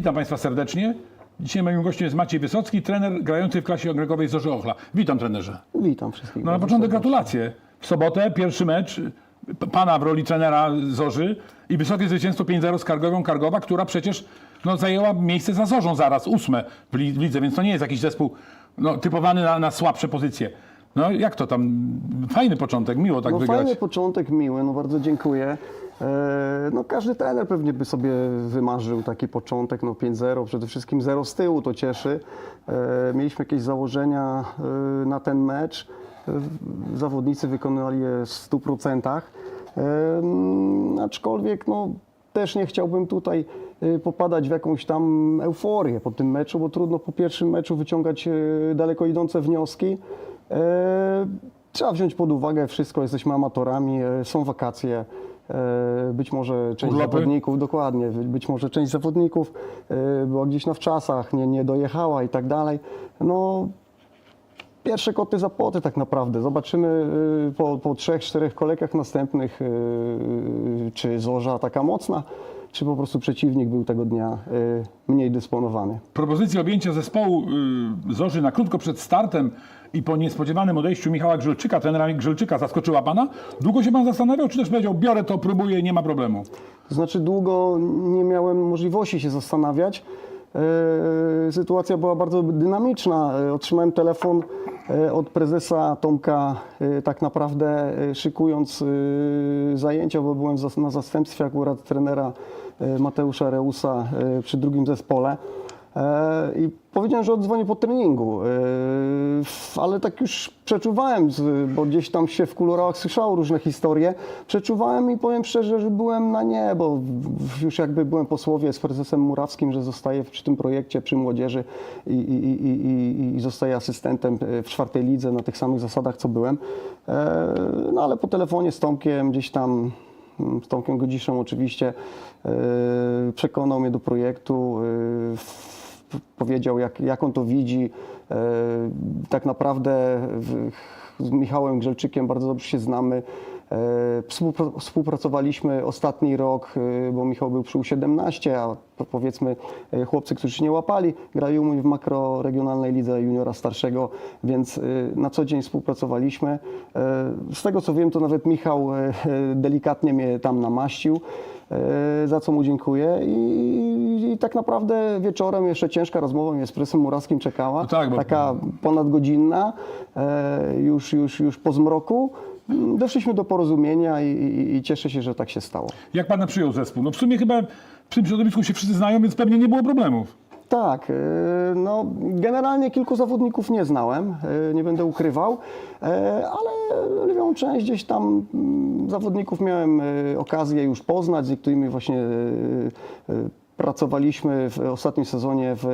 Witam Państwa serdecznie. Dzisiaj moim gościem jest Maciej Wysocki, trener grający w klasie ogregowej Zorzy Ochla. Witam trenerze. Witam wszystkich. No na początek gratulacje. W sobotę pierwszy mecz pana w roli trenera Zorzy i wysokie zwycięstwo 5-0 z Kargowią Kargowa, która przecież no, zajęła miejsce za Zorzą zaraz, ósme w lidze, więc to nie jest jakiś zespół no, typowany na, na słabsze pozycje. No jak to tam? Fajny początek, miło tak No wygrać. fajny początek, miły, no bardzo dziękuję. E, No każdy trener pewnie by sobie wymarzył taki początek, no 5-0, przede wszystkim 0 z tyłu, to cieszy. E, Mieliśmy jakieś założenia e, na ten mecz. Zawodnicy wykonali je w 100%. E, mm, Aczkolwiek no, też nie chciałbym tutaj popadać w jakąś tam euforię po tym meczu, bo trudno po pierwszym meczu wyciągać daleko idące wnioski. Trzeba wziąć pod uwagę wszystko, jesteśmy amatorami, są wakacje. E, Być może część Urlopy? zawodników, dokładnie, być może część zawodników e, była gdzieś na wczasach, nie, nie dojechała i tak dalej. No, pierwsze koty za płoty tak naprawdę. Zobaczymy y, po, po trzech, czterech kolejkach następnych, czy Zorza taka mocna, czy po prostu przeciwnik był tego dnia mniej dysponowany. Propozycja objęcia zespołu Zorzy na krótko przed startem i po niespodziewanym odejściu Michała Grzelczyka, trenera Grzelczyka, zaskoczyła Pana? Długo się Pan zastanawiał, czy też powiedział, biorę to, próbuję, nie ma problemu? To znaczy długo nie miałem możliwości się zastanawiać. E, Sytuacja była bardzo dynamiczna. E, Otrzymałem telefon e, od prezesa Tomka, tak naprawdę szykując zajęcia, bo byłem na zastępstwie akurat trenera Mateusza Reusa przy drugim zespole. E, I powiedziałem, że odzwonię po treningu, e, ale tak już przeczuwałem, bo gdzieś tam się w kuluarach słyszało różne historie. Przeczuwałem i powiem szczerze, że byłem na nie, bo już jakby byłem po słowie z prezesem Murawskim, że zostaję przy tym projekcie, przy młodzieży i, i, i, i, zostaję asystentem e, w czwartej lidze na tych samych zasadach, co byłem. No ale po telefonie z Tomkiem gdzieś tam z Tomkiem Godziszem oczywiście przekonał mnie do projektu, powiedział jak, jak on to widzi. E, Tak naprawdę z Michałem Grzelczykiem bardzo dobrze się znamy. E, współpra- Współpracowaliśmy ostatni rok, e, bo Michał był przy U17, a po- powiedzmy chłopcy, którzy się nie łapali, grali u mnie w makroregionalnej lidze juniora starszego, więc na co dzień współpracowaliśmy. Z tego co wiem, to nawet Michał delikatnie mnie tam namaścił, za co mu dziękuję. I, i tak naprawdę wieczorem jeszcze ciężka rozmowa mnie z prezesem Murawskim czekała, No tak, bo- taka ponadgodzinna, e, już, już, już po zmroku. Doszliśmy do porozumienia i, i, i cieszę się, że tak się stało. Jak Pana przyjął zespół? No w sumie chyba w tym środowisku się wszyscy znają, więc pewnie nie było problemów. Tak, e, no generalnie kilku zawodników nie znałem, e, nie będę ukrywał, e, ale lwią część gdzieś tam mm, zawodników miałem okazję już poznać, z niektórymi właśnie pracowaliśmy w ostatnim sezonie w,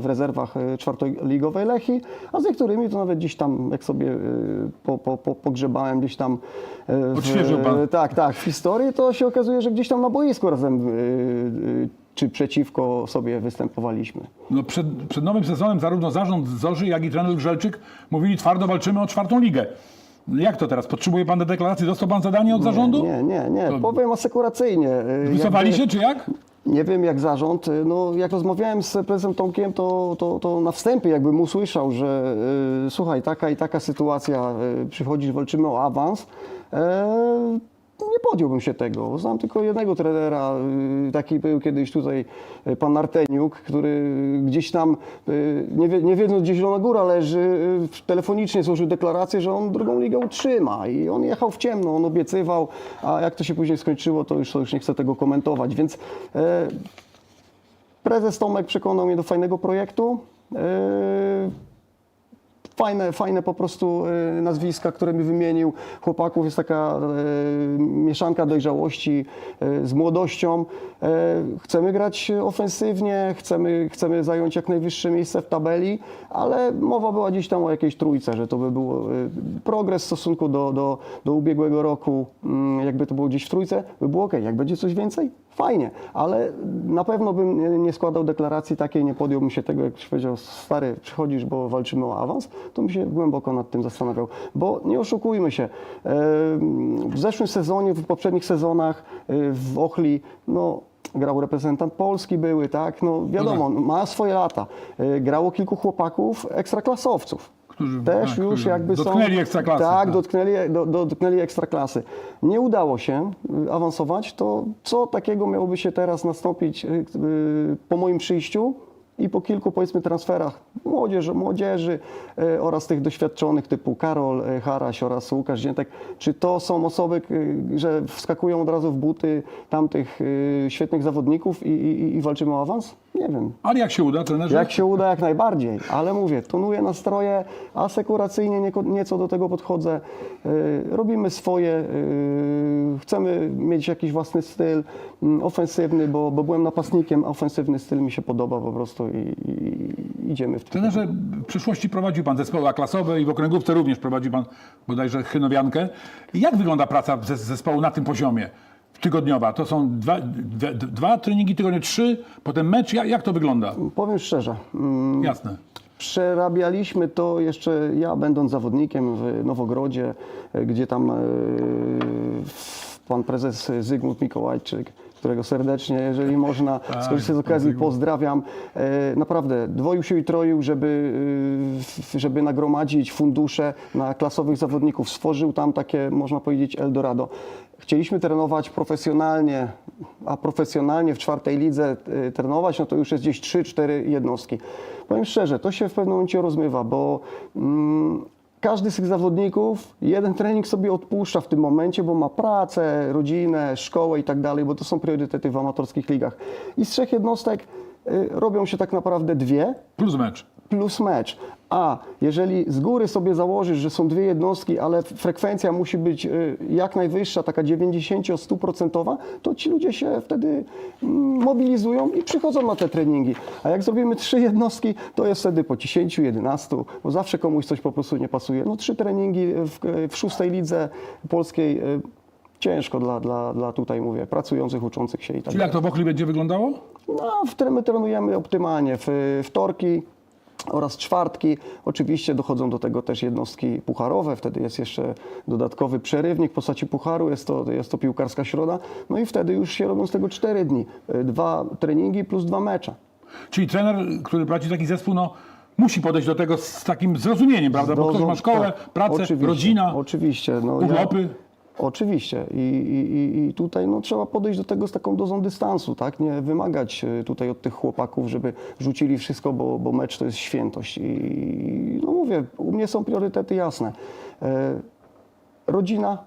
w rezerwach czwartoligowej Lechi, a z niektórymi to nawet gdzieś tam, jak sobie po, po, po, pogrzebałem gdzieś tam w, Odświeżył pan. tak, tak, w historii, to się okazuje, że gdzieś tam na boisku razem czy przeciwko sobie występowaliśmy. No przed, przed nowym sezonem zarówno zarząd Zorzy, jak i trener Grzelczyk mówili twardo walczymy o czwartą ligę. Jak to teraz? Potrzebuje Pan deklaracji? Dostał Pan zadanie od zarządu? Nie, nie, nie, To- powiem asekuracyjnie. y, Wysowali jakby- się, czy jak? Nie wiem jak zarząd. y, No, jak rozmawiałem z prezesem Tomkiem, to, to, to na wstępie jakbym usłyszał, że y, słuchaj, taka i taka sytuacja, y, przychodzisz, walczymy o awans. E, nie podjąłbym się tego. Znam tylko jednego trenera, y, taki był kiedyś tutaj y, pan Arteniuk, który gdzieś tam, y, nie, wie, nie wiedząc gdzie Zielona Góra leży, telefonicznie złożył deklarację, że on drugą ligę utrzyma i on jechał w ciemno, on obiecywał, a jak to się później skończyło, to już, to już nie chcę tego komentować, więc prezes Tomek przekonał mnie do fajnego projektu. Fajne, fajne po prostu e, nazwiska, które mi wymienił. Chłopaków jest taka e, mieszanka dojrzałości e, z młodością. Chcemy grać ofensywnie, chcemy, chcemy zająć jak najwyższe miejsce w tabeli, ale mowa była gdzieś tam o jakiejś trójce, że to by było e, progres w stosunku do, do, do ubiegłego roku, mm, jakby to było gdzieś w trójce, by było ok. Jak będzie coś więcej, fajnie, ale na pewno bym nie- składał deklaracji takiej, nie podjąłbym się tego, jak powiedział, stary, przychodzisz, bo walczymy o awans, to bym się głęboko nad tym zastanawiał. Bo nie oszukujmy się, w zeszłym sezonie, w poprzednich sezonach y, w Ochli, no grał reprezentant Polski były, tak, no wiadomo, ma swoje lata. Y, Grało kilku chłopaków ekstraklasowców. Którzy- Też tak, już jakby są... dotknęli ekstraklasy, Tak, tak. dotknęli, do, dotknęli ekstraklasy. Nie udało się y, awansować, to co takiego miałoby się teraz nastąpić y, y, po moim przyjściu i po kilku powiedzmy transferach młodzieży, młodzieży y, oraz tych doświadczonych typu Karol y, Haraś oraz Łukasz Ziętek. Czy to są osoby, że wskakują od razu w buty tamtych y, świetnych zawodników i, i, i walczymy o awans? Nie wiem. Ale jak się uda, trenerze? Jak się uda, jak najbardziej, ale mówię, tonuję nastroje, asekuracyjnie nieko- nieco do tego podchodzę. Robimy swoje, chcemy mieć jakiś własny styl mm, ofensywny, bo, bo byłem napastnikiem, ofensywny styl mi się podoba po prostu i, i idziemy w tym. Trenerze, w przyszłości prowadził Pan zespoły A-klasowe i w okręgówce również prowadzi Pan bodajże Chynowiankę. Jak wygląda praca zespołu na tym poziomie? Tygodniowa. To są dwa, dwa, dwa treningi tygodniowe, trzy, potem mecz. Jak, jak to wygląda? Powiem szczerze, mm, Jasne. Przerabialiśmy to jeszcze ja, będąc zawodnikiem w Nowogrodzie, e, gdzie tam e, pan prezes Zygmunt Mikołajczyk, którego serdecznie, jeżeli można skorzystać z okazji, pozdrawiam. E, Naprawdę dwoił się i troił, żeby, e, żeby nagromadzić fundusze na klasowych zawodników. Stworzył tam takie, można powiedzieć, Eldorado. Chcieliśmy trenować profesjonalnie, a profesjonalnie w czwartej lidze e, trenować, no to już jest gdzieś 3-4 jednostki. Powiem szczerze, to się w pewnym momencie rozmywa, bo mm, każdy z tych zawodników jeden trening sobie odpuszcza w tym momencie, bo ma pracę, rodzinę, szkołę i tak dalej, bo to są priorytety w amatorskich ligach. I z trzech jednostek y, robią się tak naprawdę dwie, Plus mecz. Plus mecz. A jeżeli z góry sobie założysz, że są dwie jednostki, ale frekwencja musi być y, jak najwyższa, taka 90-100%, to ci ludzie się wtedy mm, mobilizują i przychodzą na te treningi. A jak zrobimy trzy jednostki, to jest wtedy po 10, 11, bo zawsze komuś coś po prostu nie pasuje. No trzy treningi w, w szóstej lidze polskiej y, ciężko dla, dla, dla tutaj mówię, pracujących, uczących się i tak Czyli jak to w Ochli będzie wyglądało? no, w my trenujemy optymalnie. W wtorki oraz czwartki. Oczywiście dochodzą do tego też jednostki pucharowe, wtedy jest jeszcze dodatkowy przerywnik w postaci pucharu, jest to, jest to piłkarska środa. No i wtedy już się robią z tego cztery dni. Y, Dwa treningi plus dwa mecze. Czyli trener, który prowadzi taki zespół, no, musi podejść do tego z takim zrozumieniem, prawda? Bo ktoś ma szkołę, tak, pracę, oczywiście, rodzina, Oczywiście. No, urlopy. Oczywiście I, i, i- tutaj no, trzeba podejść do tego z taką dozą dystansu, tak? Nie wymagać e, tutaj od tych chłopaków, żeby rzucili wszystko, bo, bo mecz to jest świętość. I no mówię, u mnie są priorytety jasne. E, rodzina,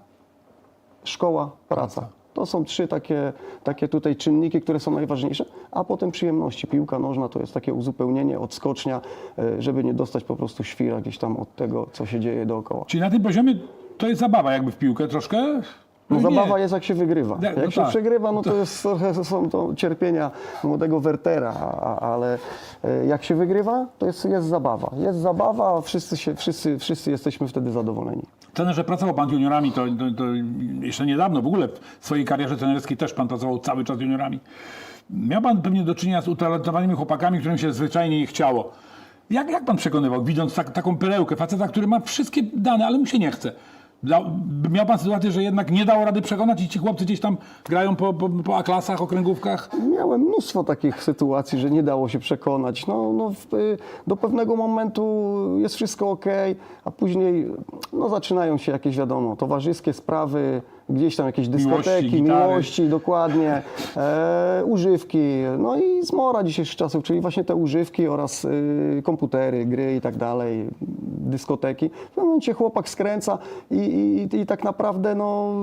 szkoła, praca. To są trzy takie, takie tutaj czynniki, które są najważniejsze, a potem przyjemności. Piłka nożna to jest takie uzupełnienie, odskocznia, e, żeby nie dostać po prostu świra gdzieś tam od tego, co się dzieje dookoła. Czyli na tym poziomie to jest zabawa jakby w piłkę troszkę? No, nie. zabawa jest jak się wygrywa. Tak, Jak no się tak. przegrywa, no to jest trochę są to cierpienia młodego Wertera, ale e, jak się wygrywa, to jest, jest zabawa. Jest zabawa, a wszyscy, się, wszyscy, wszyscy jesteśmy wtedy zadowoleni. Trenerze, pracował Pan z juniorami, to, to, to jeszcze niedawno, w ogóle w swojej karierze trenerskiej też Pan pracował cały czas z juniorami. Miał Pan pewnie do czynienia z utalentowanymi chłopakami, którym się zwyczajnie nie chciało. Jak, jak Pan przekonywał, widząc tak, taką perełkę, faceta, który ma wszystkie dane, ale mu się nie chce? Miał Pan sytuację, że jednak nie dało rady przekonać i ci chłopcy gdzieś tam grają po, po, po A-klasach, okręgówkach? Miałem mnóstwo takich sytuacji, że nie dało się przekonać. No, no, w, y, do pewnego momentu jest wszystko ok, a później no, zaczynają się jakieś, wiadomo, towarzyskie sprawy, gdzieś tam jakieś dyskoteki, gitary. miłości, dokładnie, e, używki, no i zmora dzisiejszych czasów, czyli właśnie te używki oraz y, komputery, gry i tak dalej, dyskoteki. W pewnym momencie chłopak skręca i, i, i tak naprawdę no,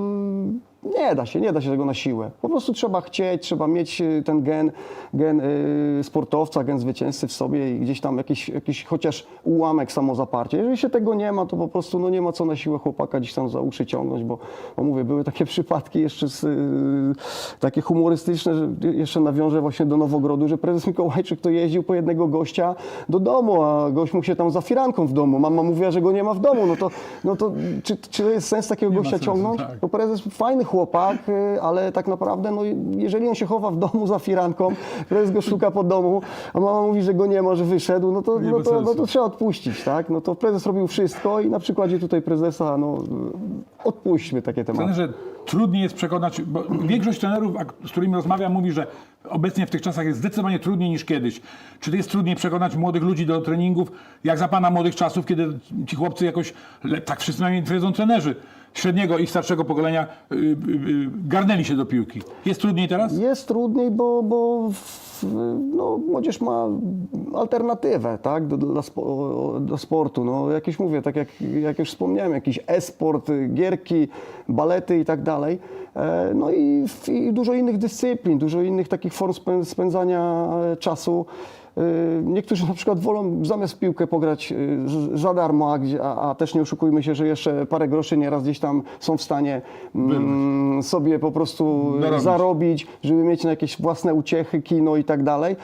nie da się, nie da się tego na siłę. Po prostu trzeba chcieć, trzeba mieć y, ten gen, gen y, sportowca, gen zwycięzcy w sobie i gdzieś tam jakiś, jakiś chociaż ułamek samozaparcia. Jeżeli się tego nie ma, to po prostu no, nie ma co na siłę chłopaka gdzieś tam za uszy ciągnąć, bo, bo mówię, były takie przypadki jeszcze z, y, takie humorystyczne, że jeszcze nawiążę właśnie do Nowogrodu, że prezes Mikołajczyk to jeździł po jednego gościa do domu, a gość mu się tam za firanką w domu. Mama mówiła, że go nie ma w domu. No to, no to czy, czy to jest sens takiego ma gościa sensu, ciągnąć? tak. To prezes fajny chłopak, y, ale tak naprawdę, no, jeżeli on się chowa w domu za firanką, prezes go szuka po domu, a mama mówi, że go nie ma, że wyszedł, no to, no to, no to trzeba odpuścić, tak? No to prezes robił wszystko i na przykładzie tutaj prezesa, no, odpuśćmy takie tematy. Trenerze, trudniej jest przekonać, bo większość trenerów, z którymi rozmawiam, mówi, że obecnie w tych czasach jest zdecydowanie trudniej niż kiedyś. Czy jest trudniej przekonać młodych ludzi do treningów, jak za pana młodych czasów, kiedy ci chłopcy jakoś, tak przynajmniej twierdzą trenerzy, średniego i starszego pokolenia y, y, y, garnęli się do piłki. Jest trudniej teraz? Jest trudniej, bo, bo no, młodzież ma alternatywę tak, do, do, do sportu. No, jakieś mówię, tak jak, jak już wspomniałem, jakiś e-sport, gierki, balety i tak dalej. E, No i, i dużo innych dyscyplin, dużo innych takich form spę- spędzania e, czasu. Y, Niektórzy na przykład wolą zamiast piłkę pograć y, za darmo, a, a, a też nie oszukujmy się, że jeszcze parę groszy nieraz gdzieś tam są w stanie mm, sobie po prostu Dorobić. zarobić, żeby mieć na jakieś własne uciechy, kino i tak dalej.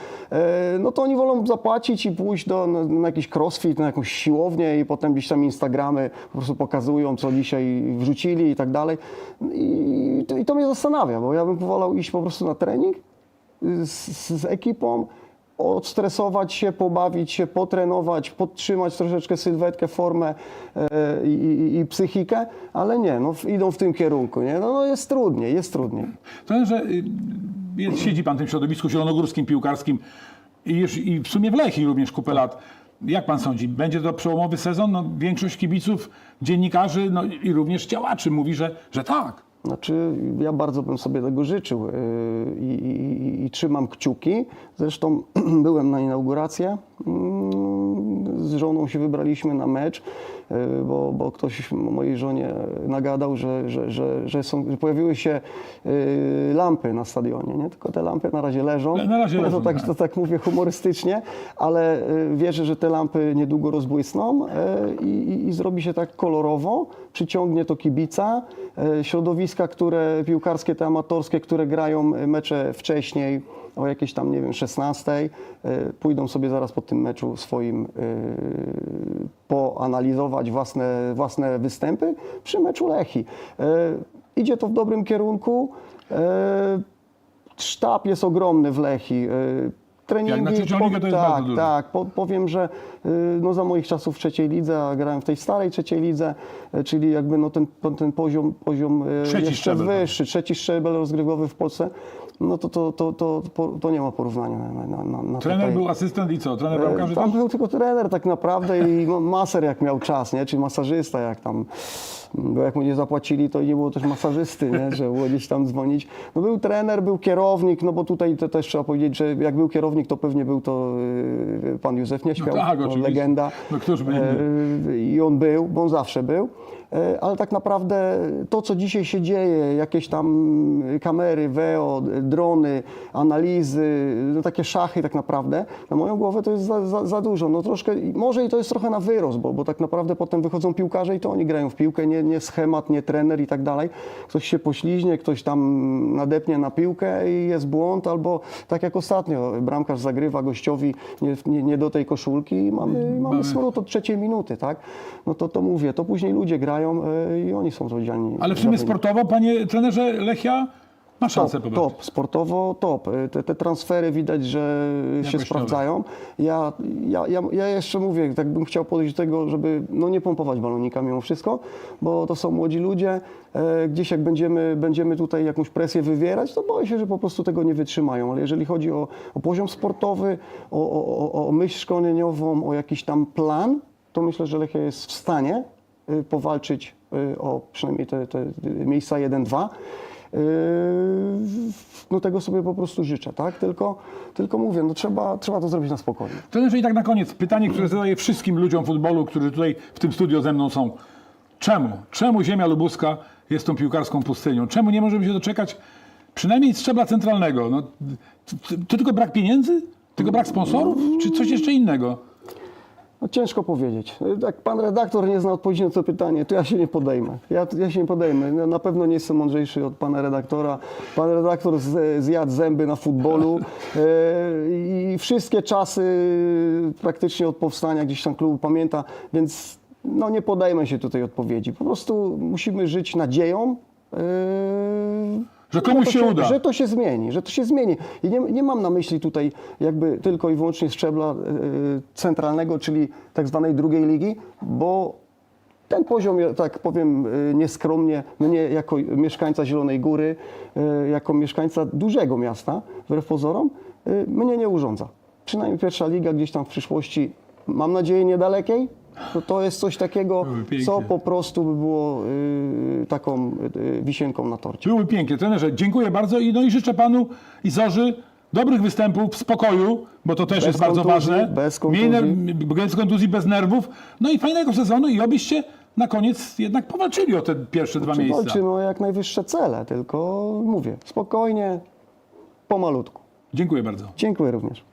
No to oni wolą zapłacić i pójść do, na, na jakiś crossfit, na jakąś siłownię i potem gdzieś tam Instagramy po prostu pokazują, co dzisiaj wrzucili i tak dalej. I, to- i to mnie zastanawia, bo ja bym wolał iść po prostu na trening z, z ekipą, odstresować się, pobawić się, potrenować, podtrzymać troszeczkę sylwetkę, formę e, i, i, i psychikę, ale nie, no, idą w tym kierunku, nie? No, no jest trudniej, jest trudniej. To, że y, siedzi pan w tym środowisku zielonogórskim, piłkarskim i, już, i w sumie w Lechii również kupę lat. Jak pan sądzi, będzie to przełomowy sezon? No, większość kibiców, dziennikarzy no, i również działaczy mówi, że, że tak. Znaczy, ja bardzo bym sobie tego życzył yy, i, i, i trzymam kciuki. Zresztą byłem na inaugurację. Z żoną się wybraliśmy na mecz, yy, bo, bo ktoś mojej żonie nagadał, że, że, że, że, są, że pojawiły się yy, lampy na stadionie. Nie? Tylko te lampy na razie leżą. Na razie No leżą, to tak, tak. to tak mówię humorystycznie, ale y, wierzę, że te lampy niedługo rozbłysną i, i, i zrobi się tak kolorowo, przyciągnie to kibica, środowiska, które piłkarskie, te amatorskie, które grają mecze wcześniej, o jakieś tam, nie wiem, 16, y, pójdą sobie zaraz po tym meczu swoim y, poanalizować własne, własne występy przy meczu Lechi. Y, Idzie to w dobrym kierunku. Sztab jest ogromny w Lechi. Treningi, Jak na trzecią ligę to jest tak, bardzo dużo. Tak, po, powiem, że y, no za moich czasów w trzeciej lidze, a grałem w tej starej trzeciej lidze, y, czyli jakby no ten, ten poziom, poziom y, Trzeci jeszcze szczebel. wyższy, trzeci szczebel rozgrywowy w Polsce, no to, to, to, to, to, nie ma porównania na, na, na, Trener tutaj. był asystent i co? Trener E, Tam był tylko trener tak naprawdę i ma- maser jak miał czas, nie? Czyli masażysta jak tam, bo jak mu nie zapłacili, to nie było też masażysty, nie? Że było gdzieś tam dzwonić. No był trener, był kierownik, no bo tutaj to też trzeba powiedzieć, że jak był kierownik, to pewnie był to y, pan Józef Nieśmiał, tak, to oczywiście. legenda. No E, I on był, bo on zawsze był. E, Ale tak naprawdę to, co dzisiaj się dzieje, jakieś tam kamery, WEO, drony, analizy, no takie szachy tak naprawdę, na moją głowę to jest za, za, za dużo. No troszkę, może i to jest trochę na wyrost, bo, bo tak naprawdę potem wychodzą piłkarze i to oni grają w piłkę, nie, nie schemat, nie trener i tak dalej. Ktoś się pośliźnie, ktoś tam nadepnie na piłkę i jest błąd, albo tak jak ostatnio, bramkarz zagrywa gościowi nie, nie, nie do tej koszulki i mamy, mamy smród od trzeciej minuty, tak? No to, to mówię, to później ludzie grają e, i oni są odpowiedzialni. Ale w sumie sportowo, panie trenerze, Lechia ma szansę Top, top, sportowo top. E, Te, te transfery widać, że się Jakościowe. sprawdzają. Ja, ja, ja, ja jeszcze mówię, tak bym chciał podejść do tego, żeby no nie pompować balonika mimo wszystko, bo to są młodzi ludzie. E, gdzieś jak będziemy, będziemy tutaj jakąś presję wywierać, to boję się, że po prostu tego nie wytrzymają. Ale jeżeli chodzi o, o poziom sportowy, o, o, o, myśl szkoleniową, o jakiś tam plan, to myślę, że Lechia jest w stanie powalczyć y, o przynajmniej te, te miejsca 1-2. Yy, No tego sobie po prostu życzę, tak? Tylko, tylko mówię, no trzeba, trzeba to zrobić na spokojnie. Trenerze, i tak na koniec pytanie, które zadaję wszystkim ludziom futbolu, którzy tutaj w tym studio ze mną są. Czemu? Czemu ziemia lubuska jest tą piłkarską pustynią? Czemu nie możemy się doczekać przynajmniej szczebla centralnego? No, to, to tylko brak pieniędzy? Tylko brak sponsorów? Czy coś jeszcze innego? No ciężko powiedzieć. Jak pan redaktor nie zna odpowiedzi na to pytanie, to ja się nie podejmę. Ja, ja się nie podejmę. No, na pewno nie jestem mądrzejszy od pana redaktora. Pan redaktor z, zjadł zęby na futbolu e, i wszystkie czasy praktycznie od powstania gdzieś tam klubu pamięta, więc no nie podejmę się tutaj odpowiedzi. Po prostu musimy żyć nadzieją. e, Że komuś to się uda. Że to się zmieni, że to się zmieni. I nie, nie mam na myśli tutaj jakby tylko i wyłącznie szczebla e, centralnego, czyli tak zwanej drugiej ligi, bo ten poziom, ja tak powiem y, nieskromnie, mnie jako mieszkańca Zielonej Góry, y, jako mieszkańca dużego miasta, wbrew pozorom, mnie nie urządza. Przynajmniej pierwsza liga gdzieś tam w przyszłości, mam nadzieję niedalekiej, to, to jest coś takiego, co po prostu by było taką y, wisienką na torcie. Były pięknie. Trenerze, dziękuję bardzo i, no i życzę panu i Zorzy dobrych występów, spokoju, bo to też Bez jest bardzo kontuzji, ważne. bez kontuzji. bez kontuzji, bez nerwów. No i fajnego sezonu i obyście na koniec jednak powalczyli o te pierwsze dwa Czy miejsca. walczymy o jak najwyższe cele, tylko mówię, spokojnie, pomalutku. Dziękuję bardzo. Dziękuję również.